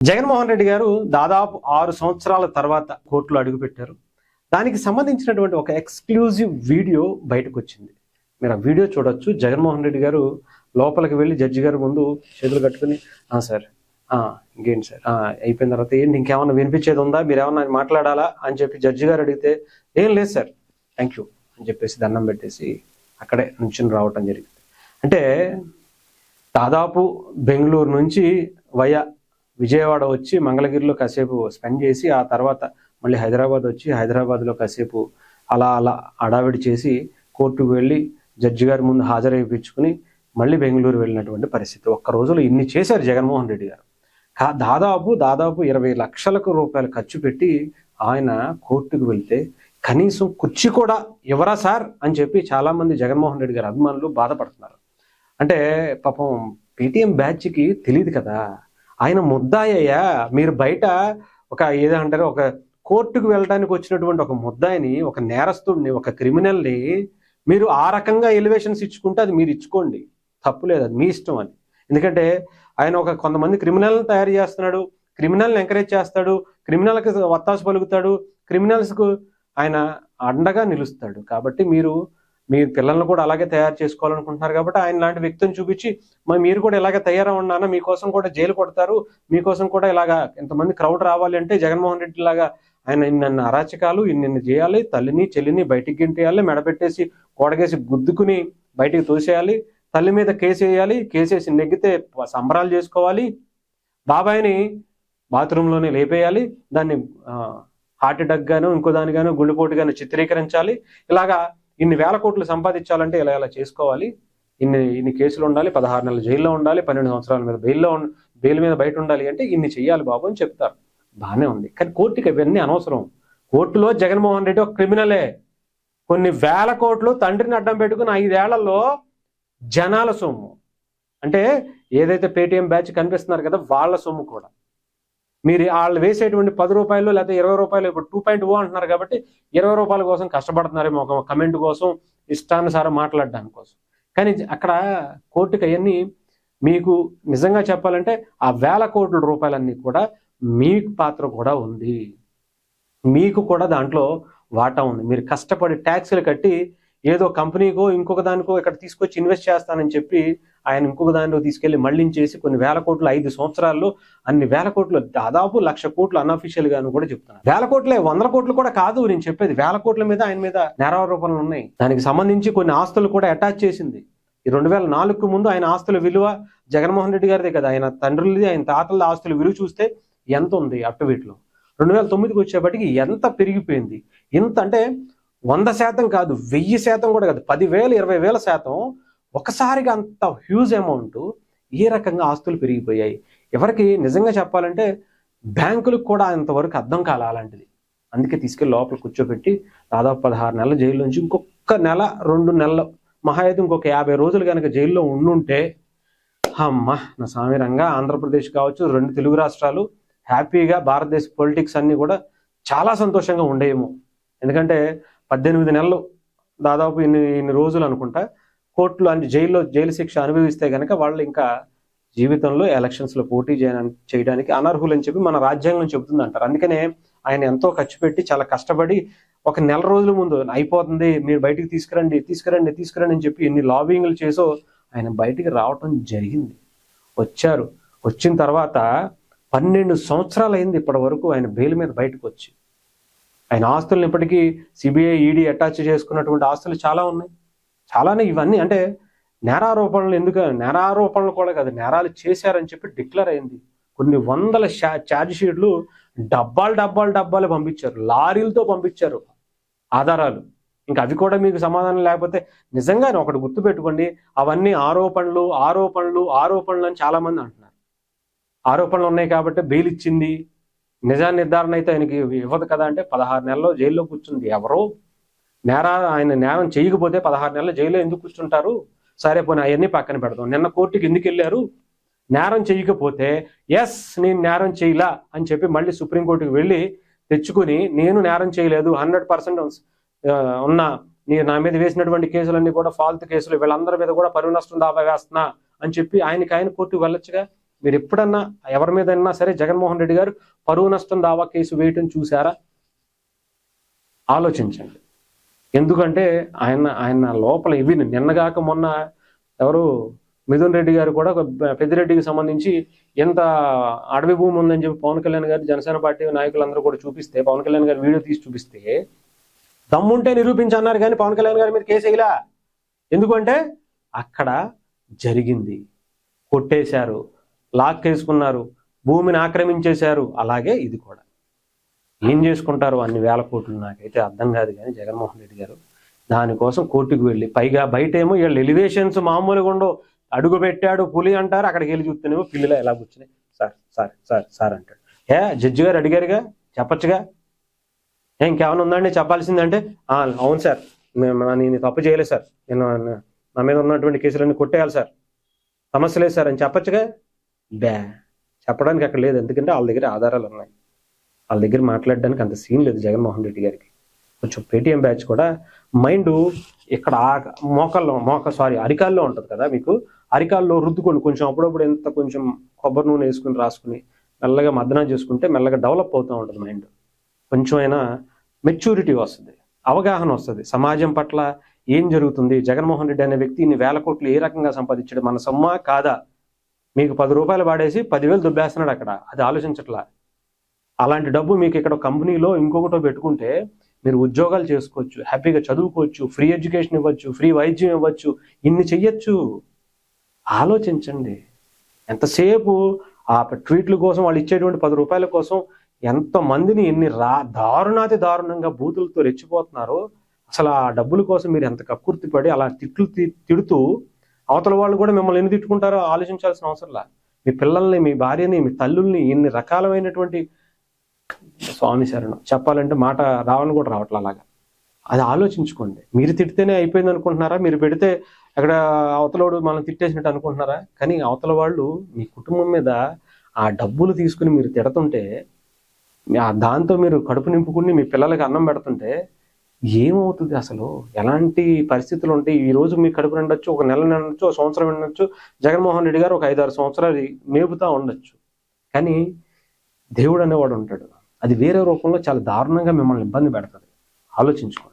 జగన్మోహన్ రెడ్డి గారు దాదాపు ఆరు సంవత్సరాల తర్వాత కోర్టులో అడుగుపెట్టారు. దానికి సంబంధించినటువంటి ఒక ఎక్స్క్లూజివ్ వీడియో బయటకు వచ్చింది మీరు ఆ వీడియో చూడొచ్చు. జగన్మోహన్ రెడ్డి గారు లోపలికి వెళ్ళి జడ్జి గారి ముందు చేతులు కట్టుకుని "ఆ, సార్ ఇంకేంటి సార్? అయిపోయిన తర్వాత ఏంటి? ఇంకేమన్నా వినిపించేది ఉందా? మీరు ఏమన్నా మాట్లాడాలా? అని చెప్పి జడ్జి గారు అడిగితే ఏం లేదు సార్ థ్యాంక్ యూ అని చెప్పేసి దండం పెట్టేసి అక్కడే నుంచి రావటం జరిగింది. అంటే దాదాపు బెంగళూరు నుంచి వయా విజయవాడ వచ్చి మంగళగిరిలో కాసేపు స్పెండ్ చేసి ఆ తర్వాత మళ్ళీ హైదరాబాద్ వచ్చి హైదరాబాద్లో కాసేపు అలా అలా అడావిడి చేసి కోర్టుకు వెళ్ళి జడ్జి గారి ముందు హాజరైపించుకుని మళ్ళీ బెంగళూరు వెళ్ళినటువంటి పరిస్థితి. ఒక్క రోజులో ఇన్ని చేశారు జగన్మోహన్ రెడ్డి గారు. దాదాపు దాదాపు ఇరవై లక్షలకు రూపాయలు ఖర్చు పెట్టి ఆయన కోర్టుకు వెళ్తే కనీసం కుర్చీ కూడా ఇవ్వరా సార్ అని చెప్పి చాలా మంది జగన్మోహన్ రెడ్డి గారి అభిమానులు బాధపడుతున్నారు. అంటే పాపం పేటీఎం బ్యాచ్కి తెలియదు కదా. ఆయన ముద్దాయ్యా. మీరు బయట ఒక ఏదంటారు ఒక కోర్టుకు వెళ్ళడానికి వచ్చినటువంటి ఒక ముద్దాయిని ఒక నేరస్తుడిని ఒక క్రిమినల్ని మీరు ఆ రకంగా ఎలివేషన్స్ ఇచ్చుకుంటే అది మీరు ఇచ్చుకోండి. తప్పు లేదు అది మీ ఇష్టం అని ఎందుకంటే ఆయన ఒక కొంతమంది క్రిమినల్ని తయారు చేస్తున్నాడు క్రిమినల్ని ఎంకరేజ్ చేస్తాడు క్రిమినల్కి వత్తాసు పలుకుతాడు క్రిమినల్స్కు ఆయన అండగా నిలుస్తాడు. కాబట్టి మీరు మీ పిల్లల్ని కూడా అలాగే తయారు చేసుకోవాలనుకుంటున్నారు కాబట్టి ఆయన లాంటి వ్యక్తిని చూపించి మరి మీరు కూడా ఇలాగే తయారవున్నానా మీకోసం కూడా జైలు కొడతారు మీకోసం కూడా ఇలాగా ఇంతమంది క్రౌడ్ రావాలి అంటే జగన్మోహన్ రెడ్డి లాగా ఆయన ఇన్న అరాచకాలు ఇన్ని చేయాలి తల్లిని చెల్లిని బయటికి గింటేయాలి మెడపెట్టేసి కోడగేసి గుద్దుకుని బయటికి తోసేయాలి తల్లి మీద కేసు వేయాలి కేసేసి నెగ్గితే సంబరాలు చేసుకోవాలి బాబాయిని బాత్రూంలోనే లేపేయాలి దాన్ని హార్ట్ అటాక్ గాను ఇంకో దానిగాను గుండెపోటు గాను చిత్రీకరించాలి ఇలాగా ఇన్ని వేల కోట్లు సంపాదించాలంటే ఇలా ఇలా చేసుకోవాలి? ఇన్ని ఇన్ని కేసులు ఉండాలి పదహారు నెలల జైల్లో ఉండాలి పన్నెండు సంవత్సరాల మీద బెయిల్లో బెయిల్ మీద బయట ఉండాలి అంటే ఇన్ని చెయ్యాలి బాబు అని చెప్తారు. బాగానే ఉంది. కానీ కోర్టుకి ఇవన్నీ అనవసరం. కోర్టులో జగన్మోహన్ రెడ్డి ఒక క్రిమినలే. కొన్ని వేల కోట్లు తండ్రిని అడ్డం పెట్టుకుని ఐదేళ్ళలో జనాల సొమ్ము. అంటే ఏదైతే పేటిఎం బ్యాచ్ కనిపిస్తున్నారు కదా వాళ్ళ సొమ్ము కూడా. మీరు వాళ్ళు వేసేటువంటి పది రూపాయలు లేకపోతే ఇరవై రూపాయలు ఇప్పుడు టూ పాయింట్ ఓ అంటున్నారు కాబట్టి ఇరవై రూపాయల కోసం కష్టపడుతున్నారేమో ఒక కమెంట్ కోసం ఇష్టానుసారం మాట్లాడడానికి కోసం. కానీ అక్కడ కోర్టుకి అవన్నీ మీకు నిజంగా చెప్పాలంటే ఆ వేల కోట్ల రూపాయలన్నీ కూడా మీ పాత్ర కూడా ఉంది. మీకు కూడా దాంట్లో వాటా ఉంది. మీరు కష్టపడి ట్యాక్సులు కట్టి ఏదో కంపెనీకో ఇంకొక దానికో ఇక్కడ తీసుకొచ్చి ఇన్వెస్ట్ చేస్తానని చెప్పి ఆయన ఇంకొక దానిలో తీసుకెళ్ళి చేసి కొన్ని వేల కోట్లు ఐదు సంవత్సరాల్లో అన్ని వేల కోట్లు దాదాపు లక్ష కోట్లు అన్అఫీషియల్ గాను కూడా చెప్తున్నారు. వేల కోట్లే వందల కోట్లు కూడా కాదు నేను చెప్పేది. వేల కోట్ల మీద ఆయన మీద నేరారోపణలు ఉన్నాయి. దానికి సంబంధించి కొన్ని ఆస్తులు కూడా అటాచ్ చేసింది. ఈ రెండు వేల నాలుగుకు ముందు ఆయన ఆస్తుల విలువ జగన్మోహన్ రెడ్డి గారిదే కదా. ఆయన తండ్రులది ఆయన తాతల ఆస్తుల విలువ చూస్తే ఎంత ఉంది అటు వీటిలో? రెండు వేల తొమ్మిదికి వచ్చేప్పటికి ఎంత పెరిగిపోయింది? ఇంత అంటే వంద శాతం కాదు వెయ్యి శాతం కూడా కాదు పదివేల ఇరవై వేల శాతం ఒకసారిగా అంత హ్యూజ్ అమౌంట్ ఏ రకంగా ఆస్తులు పెరిగిపోయాయి. ఎవరికి నిజంగా చెప్పాలంటే బ్యాంకులకు కూడా అంతవరకు అర్థం కాల అలాంటిది. అందుకే తీసుకెళ్ళి లోపల కూర్చోబెట్టి దాదాపు పదహారు నెలల జైలు నుంచి ఇంకొక నెల రెండు నెలలు మహా అయితే ఇంకొక యాభై రోజులు కనుక జైల్లో ఉండుంటే అమ్మ నా స్వామి రంగా ఆంధ్రప్రదేశ్ కావచ్చు రెండు తెలుగు రాష్ట్రాలు హ్యాపీగా భారతదేశ పొలిటిక్స్ అన్ని కూడా చాలా సంతోషంగా ఉండేమో ఎందుకంటే పద్దెనిమిది నెలలు దాదాపు ఇన్ని ఇన్ని రోజులు అనుకుంటా కోర్టులో అంటే జైల్లో జైలు శిక్ష అనుభవిస్తే కనుక వాళ్ళు ఇంకా జీవితంలో ఎలక్షన్స్లో పోటీ చేయడానికి చేయడానికి అనర్హులు అని చెప్పి మన రాజ్యాంగం చెబుతుంది అంటారు అందుకనే ఆయన ఎంతో ఖర్చు పెట్టి చాలా కష్టపడి ఒక నెల రోజుల ముందు అయిపోతుంది మీరు బయటికి తీసుకురండి తీసుకురండి తీసుకురండి అని చెప్పి ఎన్ని లాబింగ్లు చేసో ఆయన బయటికి రావటం జరిగింది. వచ్చారు. వచ్చిన తర్వాత పన్నెండు సంవత్సరాలు అయింది ఇప్పటి వరకు ఆయన బెయిల్ మీద బయటకు వచ్చి. ఆయన ఆస్తులను ఇప్పటికీ సిబిఐ ఈడీ అటాచ్ చేసుకున్నటువంటి ఆస్తులు చాలా ఉన్నాయి. చాలానే ఇవన్నీ అంటే నేరారోపణలు ఎందుకు నేరారోపణలు కూడా కాదు నేరాలు చేశారని చెప్పి డిక్లేర్ అయింది. కొన్ని వందల ఛార్జ్ షీట్లు డబ్బాలు డబ్బాలు డబ్బాలు పంపించారు. లారీలతో పంపించారు ఆధారాలు. ఇంకా అవి కూడా మీకు సమాధానం లేకపోతే నిజంగా ఒకటి గుర్తుపెట్టుకోండి అవన్నీ ఆరోపణలు ఆరోపణలు ఆరోపణలు అని చాలామంది అంటున్నారు. ఆరోపణలు ఉన్నాయి కాబట్టి బెయిల్ ఇచ్చింది. నిజా నిర్ధారణ అయితే ఆయనకి ఇవ్వదు కదా అంటే పదహారు నెలల్లో జైల్లో కూర్చుంది. ఎవరో నేర ఆయన నేరం చేయకపోతే పదహారు నెలలు జైల్లో ఎందుకు కూర్చుంటారు? సరే పోనీ అవన్నీ పక్కన పెడదాం. నిన్న కోర్టుకి ఎందుకు వెళ్ళారు? నేరం చేయకపోతే ఎస్ నేను నేరం చేయలా అని చెప్పి మళ్ళీ సుప్రీంకోర్టుకి వెళ్ళి తెచ్చుకుని నేను నేరం చేయలేదు హండ్రెడ్ పర్సెంట్ ఉన్న. నీ నా మీద వేసినటువంటి కేసులన్నీ కూడా ఫాల్తు కేసులు వీళ్ళందరి మీద కూడా పరువు నష్టం దాబా వేస్తున్నా అని చెప్పి ఆయనకి ఆయన కోర్టుకు వెళ్ళొచ్చుగా? మీరు ఎప్పుడన్నా ఎవరి మీద సరే జగన్మోహన్ రెడ్డి గారు పరువు నష్టం దావా కేసు వేయటం చూసారా ఆలోచించండి. ఎందుకంటే ఆయన ఆయన లోపల ఇవి నిన్నగాక మొన్న ఎవరు మిథున్ రెడ్డి గారు కూడా ఒక పెద్దిరెడ్డికి సంబంధించి ఎంత అడవి భూమి ఉందని చెప్పి పవన్ కళ్యాణ్ గారు జనసేన పార్టీ నాయకులందరూ కూడా చూపిస్తే పవన్ కళ్యాణ్ గారు వీడియో తీసి చూపిస్తే దమ్ముంటే నిరూపించన్నారు కానీ పవన్ కళ్యాణ్ గారి మీద కేసు వేయలా? ఎందుకంటే అక్కడ జరిగింది. కొట్టేశారు. లాక్కేసుకున్నారు భూమిని ఆక్రమించేశారు. అలాగే ఇది కూడా. ఏం చేసుకుంటారు అన్ని వేల కోట్లు నాకైతే అర్థం కాదు కానీ జగన్మోహన్ రెడ్డి గారు దానికోసం కోర్టుకు వెళ్ళి పైగా బయట ఏమో వీళ్ళు ఎలివేషన్స్ మామూలుగా ఉండవు. అడుగు పెట్టాడు పులి అంటారు అక్కడికి వెళ్ళి చూస్తేనేమో పిల్లలు ఎలా కూర్చున్నాయి. సార్ సార్ సార్ సార్ అంటాడు. ఏ జడ్జి గారు అడిగారుగా? చెప్పచ్చుగా? ఏ ఇంకేమైనా ఉందండి చెప్పాల్సిందంటే అవును సార్. మేము- నేను తప్పు చేయలేదు సార్. నేను నా మీద ఉన్నటువంటి కేసులన్నీ కొట్టేయాలి సార్. సమస్య లేదు సార్ అని చెప్పచ్చుగా? బ్యా. చెప్పడానికి అక్కడ లేదు. ఎందుకంటే వాళ్ళ దగ్గర ఆధారాలు ఉన్నాయి. వాళ్ళ దగ్గర మాట్లాడడానికి అంత సీన్ లేదు జగన్మోహన్ రెడ్డి గారికి. కొంచెం పేటిఎం బ్యాచ్ కూడా మైండ్ ఇక్కడ ఆ- మోకాల్లో మోక సారీ అరికాల్లో ఉంటుంది కదా మీకు? అరికాల్లో రుద్దుకొని కొంచెం అప్పుడప్పుడు ఎంత కొంచెం కొబ్బరి నూనె వేసుకుని రాసుకుని మెల్లగా మద్దనం చేసుకుంటే మెల్లగా డెవలప్ అవుతూ ఉంటుంది మైండ్. కొంచెం అయినా మెచ్యూరిటీ వస్తుంది. అవగాహన వస్తుంది. సమాజం పట్ల ఏం జరుగుతుంది? జగన్మోహన్ రెడ్డి అనే వ్యక్తిని వేల కోట్లు ఏ రకంగా సంపాదించాడు? మన సొమ్మా కాదా? మీకు పది రూపాయలు వాడేసి పదివేలు దుబ్బేస్తున్నాడు అక్కడ. అది ఆలోచించట్లా. అలాంటి డబ్బు మీకు ఇక్కడ కంపెనీలో ఇంకొకటో పెట్టుకుంటే మీరు ఉద్యోగాలు చేసుకోవచ్చు హ్యాపీగా చదువుకోవచ్చు ఫ్రీ ఎడ్యుకేషన్ ఇవ్వచ్చు ఫ్రీ వైద్యం ఇవ్వచ్చు ఇన్ని చెయ్యొచ్చు. ఆలోచించండి. ఎంతసేపు ఆ ట్వీట్ల కోసం వాళ్ళు ఇచ్చేటువంటి పది రూపాయల కోసం ఎంత మందిని ఎన్ని రా దారుణాతి దారుణంగా బూతులతో రెచ్చిపోతున్నారో అసలు ఆ డబ్బుల కోసం మీరు ఎంత కక్కుర్తి పడి అలా తిట్లు తి- తిడుతూ అవతల వాళ్ళు కూడా మిమ్మల్ని ఎన్ని తిట్టుకుంటారో ఆలోచించాల్సిన అవసరంలా మీ పిల్లల్ని మీ భార్యని మీ తల్లుల్ని ఎన్ని రకాలమైనటువంటి స్వామి శరణం. చెప్పాలంటే మాట రావని కూడా రావట్లే అలాగా. అది ఆలోచించుకోండి. మీరు తిడితేనే అయిపోయింది అనుకుంటున్నారా? మీరు పెడితే అక్కడ అవతలవాడు మనం తిట్టేసినట్టు అనుకుంటున్నారా? కానీ అవతల వాళ్ళు మీ కుటుంబం మీద ఆ డబ్బులు తీసుకుని మీరు తిడుతుంటే దాంతో మీరు కడుపు నింపుకుని మీ పిల్లలకి అన్నం పెడుతుంటే ఏమవుతుంది అసలు? ఎలాంటి పరిస్థితులు ఉంటాయి? ఈ రోజు మీ కడుపు నిండొచ్చు ఒక నెల నిండొచ్చు ఒక సంవత్సరం నిండొచ్చు జగన్మోహన్ రెడ్డి గారు ఒక ఐదారు సంవత్సరాలు మేపుతా ఉండొచ్చు. కానీ దేవుడు అనేవాడు ఉంటాడు. అది వేరే రూపంలో చాలా దారుణంగా మిమ్మల్ని ఇబ్బంది పెడుతుంది. ఆలోచించుకోండి.